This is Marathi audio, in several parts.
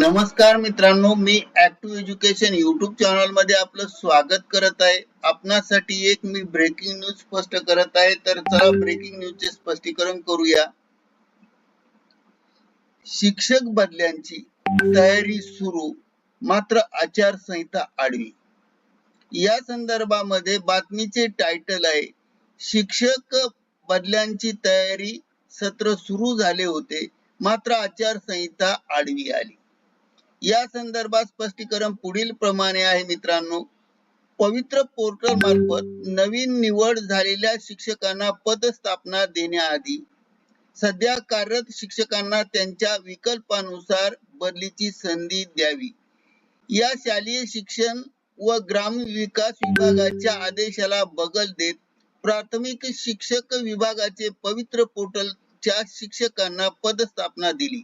नमस्कार मित्रांनो मी ऍक्टिव्ह एज्युकेशन युट्यूब चॅनलमध्ये आपलं स्वागत करत आहे. आपणासाठी एक मी ब्रेकिंग न्यूज स्पष्ट करत आहे. तर चला ब्रेकिंग न्यूजचे स्पष्टीकरण करूया. शिक्षक बदल्यांची तयारी सुरू मात्र आचारसंहिता आडवी. या संदर्भामध्ये बातमीचे टायटल आहे शिक्षक बदल्यांची तयारी सत्र सुरू झाले होते मात्र आचारसंहिता आडवी आली. या संदर्भात स्पष्टीकरण पुढील प्रमाणे आहे मित्रांनो. पवित्र पोर्टल मार्फत नवीन निवड झालेल्या शिक्षकांना पदस्थापना देण्याआधी सध्या कार्यरत शिक्षकांना त्यांच्या विकल्पानुसार बदलीची संधी द्यावी. या शालेय शिक्षण व ग्राम विकास विभागाच्या आदेशाला बगल देत प्राथमिक शिक्षक विभागाचे पवित्र पोर्टलच्या शिक्षकांना पदस्थापना दिली.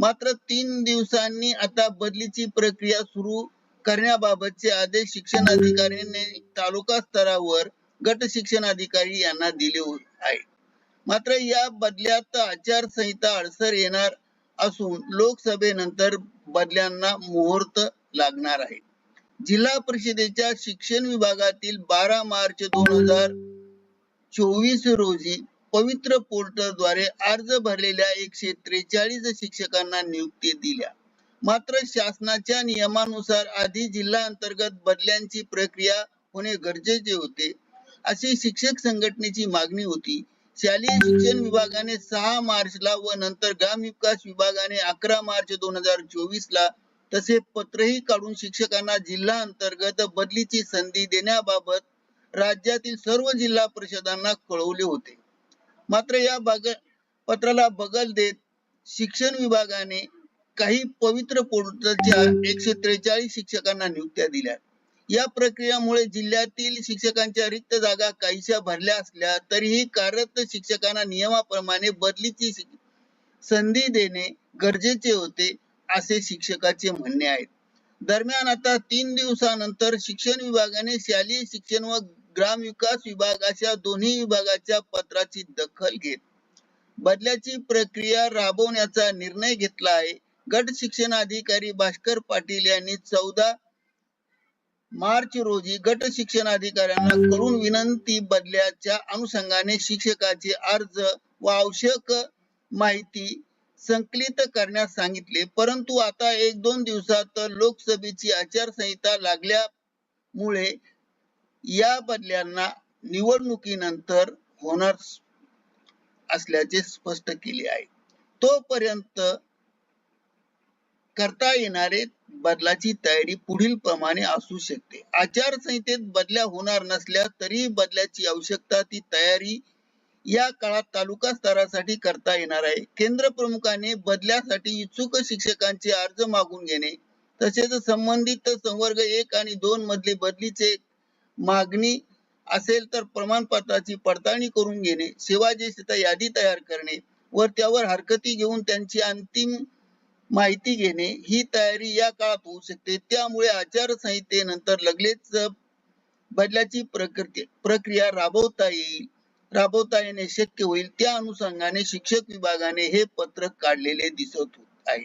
मात्र तीन दिवसांनी आता बदलीची प्रक्रिया सुरू करण्याबाबतचे आदेश शिक्षण अधिकाऱ्यांनी तालुका स्तरावर गट शिक्षण अधिकारी यांना दिले आहे मात्र या बदल्यात आचारसंहिता अडसर येणार असून लोकसभेनंतर बदल्यांना मुहूर्त लागणार आहे. जिल्हा परिषदेच्या शिक्षण विभागातील बारा मार्च दोन हजार चोवीस रोजी पवित्र पोर्टलद्वारे अर्ज भरलेल्या एकशे त्रेचाळीस शिक्षकांना नियुक्ती दिल्या. मात्र शासनाच्या नियमानुसार आधी जिल्हा अंतर्गत बदल्यांची प्रक्रिया होणे गरजेचे होते. अशी शिक्षक संघटनेची मागणी होती. शालेय शिक्षण विभागाने सहा मार्चला व नंतर ग्राम विकास विभागाने अकरा मार्च दोन हजार चोवीस ला तसे पत्रही काढून शिक्षकांना जिल्हा अंतर्गत बदलीची संधी देण्याबाबत राज्यातील सर्व जिल्हा परिषदांना कळवले होते. मात्र या बाग पत्राला बगल देत शिक्षण विभागाने काही पवित्र पोर्टलच्या एकशे त्रेचाळीस शिक्षकांना नियुक्त्या दिल्या. या प्रक्रियामुळे जिल्ह्यातील शिक्षकांच्या रिक्त जागा काहीशा भरल्या असल्या तरीही कार्यरत शिक्षकांना नियमाप्रमाणे बदलीची संधी देणे गरजेचे होते असे शिक्षकाचे म्हणणे आहे. दरम्यान आता तीन दिवसानंतर शिक्षण विभागाने शालेय शिक्षण व ग्रामविकास विभाग अशा दोन्ही विभागाच्या पत्राची दखल घेत बदल्याची प्रक्रिया राबवण्याचा निर्णय घेतला आहे. गट शिक्षण अधिकारी भास्कर पाटील यांनी चौदा मार्च रोजी गट शिक्षण अधिकाऱ्यांना करून विनंती बदल्याच्या अनुषंगाने शिक्षकाचे अर्ज व आवश्यक माहिती संकलित करण्यास सांगितले. परंतु आता एक दोन दिवसात लोकसभेची आचारसंहिता लागल्यामुळे या बदल्यांना निवडणुकीनंतर होणार असल्याचे स्पष्ट केले आहे. तोपर्यंत करता येणारे बदलाची तयारी पुढील प्रमाणे असू शकते. आचारसंहितेत बदल्या होणार नसल्या तरी बदल्याची आवश्यकता ती तयारी या काळात तालुका स्तरासाठी करता येणार आहे. केंद्र प्रमुखाने बदल्यासाठी इच्छुक शिक्षकांचे अर्ज मागून घेणे तसेच संबंधित संवर्ग एक आणि दोन मधले बदलीचे मागणी असेल तर प्रमाणपत्राची पडताळणी करून घेणे सेवा ज्येष्ठता यादी तयार करणे व त्यावर हरकती घेऊन त्यांची अंतिम माहिती घेणे ही तयारी या काळात होऊ शकते. त्यामुळे आचारसंहितेनंतर लगेच प्रकृती प्रक्रिया राबवता येईल राबवता येणे शक्य होईल. त्या अनुषंगाने शिक्षक विभागाने हे पत्रक काढलेले दिसत आहे.